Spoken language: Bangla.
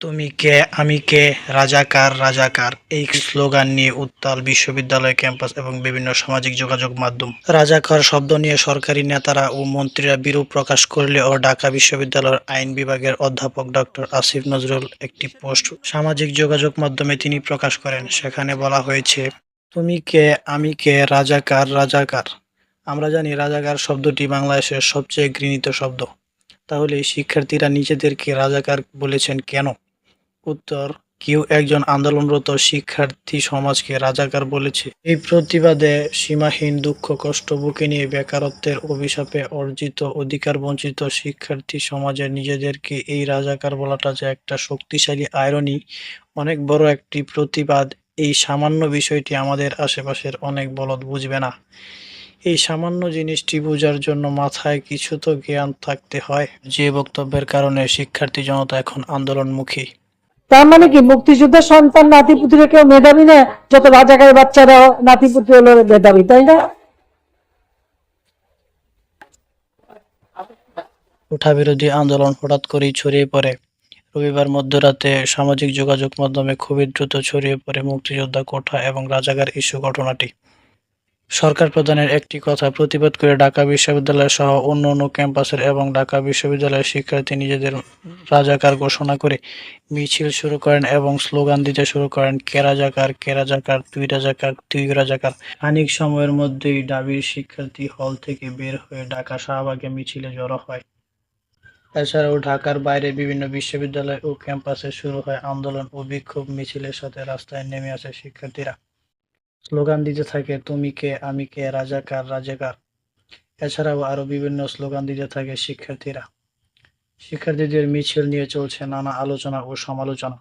তুমি কে, আমি কে, রাজাকার রাজাকার। এই স্লোগান নিয়ে উত্তাল বিশ্ববিদ্যালয় ক্যাম্পাস এবং বিভিন্ন সামাজিক যোগাযোগ মাধ্যম। রাজাকার শব্দ নিয়ে সরকারি নেতারা ও মন্ত্রীরা বিরূপ প্রকাশ করলে ও ঢাকা বিশ্ববিদ্যালয়ের আইন বিভাগের অধ্যাপক ডক্টর আসিফ নজরুল একটি পোস্ট সামাজিক যোগাযোগ মাধ্যমে তিনি প্রকাশ করেন। সেখানে বলা হয়েছে, তুমি কে, আমি কে, রাজাকার রাজাকার। আমরা জানি রাজাকার শব্দটি বাংলাদেশের সবচেয়ে ঘৃণিত শব্দ। তাহলে শিক্ষার্থীরা নিজেদেরকে রাজাকার বলেছেন কেন? উত্তর, কেউ একজন আন্দোলনরত শিক্ষার্থী সমাজকে রাজাকার বলেছে। এই প্রতিবাদে সীমাহীন দুঃখ কষ্ট বুকে নিয়ে বেকারত্বের অভিশাপে অর্জিত অধিকার বঞ্চিত শিক্ষার্থী সমাজের নিজেদেরকে এই রাজাকার বলাটা যে একটা শক্তিশালী আয়রনি অনেক বড় একটি প্রতিবাদ, এই সামান্য বিষয়টি আমাদের আশেপাশের অনেক বলদ বুঝবে না। এই সামান্য জিনিসটি বোঝার জন্য মাথায় কিছু তো জ্ঞান থাকতে হয়। যে বক্তব্যের কারণে শিক্ষার্থী জনতা এখন আন্দোলনমুখী। তার মানে কি, মুক্তিযুদ্ধের সন্তান নাতিপুতিরা কেউ মেধাবী না? যত রাজাকারের বাচ্চারা নাতিপুতি হলো মেধাবী, তাই না? কোঠা বিরোধী আন্দোলন হঠাৎ করেই ছড়িয়ে পড়ে। রবিবার মধ্যরাতে সামাজিক যোগাযোগ মাধ্যমে খুবই দ্রুত ছড়িয়ে পড়ে মুক্তিযোদ্ধা কোঠা এবং রাজাকার ইস্যু ঘটনাটি। সরকার প্রধানের একটি কথা প্রতিবাদ করে ঢাকা বিশ্ববিদ্যালয় সহ অন্য অন্য ক্যাম্পাসের এবং ঢাকা বিশ্ববিদ্যালয়ের শিক্ষার্থী নিজেদের রাজাকার ঘোষণা করে মিছিল শুরু করেন এবং স্লোগান দিতে শুরু করেন কে রাজাকার কে রাজাকার তুই রাজাকার তুই রাজাকার। খানিক সময়ের মধ্যেই ডাবির শিক্ষার্থী হল থেকে বের হয়ে ঢাকা শাহবাগে মিছিলে জড়ো হয়। এছাড়াও ঢাকার বাইরে বিভিন্ন বিশ্ববিদ্যালয় ও ক্যাম্পাসে শুরু হয় আন্দোলন ও বিক্ষোভ মিছিলের সাথে রাস্তায় নেমে আসে শিক্ষার্থীরা। স্লোগান দিতে থাকে, তুমি কে, আমি কে, রাজাকার রাজাকার এছাড়াও আরও বিভিন্ন স্লোগান দিতে থাকে শিক্ষার্থীরা। শিক্ষার্থীদের মিছিল নিয়ে চলছে নানা আলোচনা ও সমালোচনা।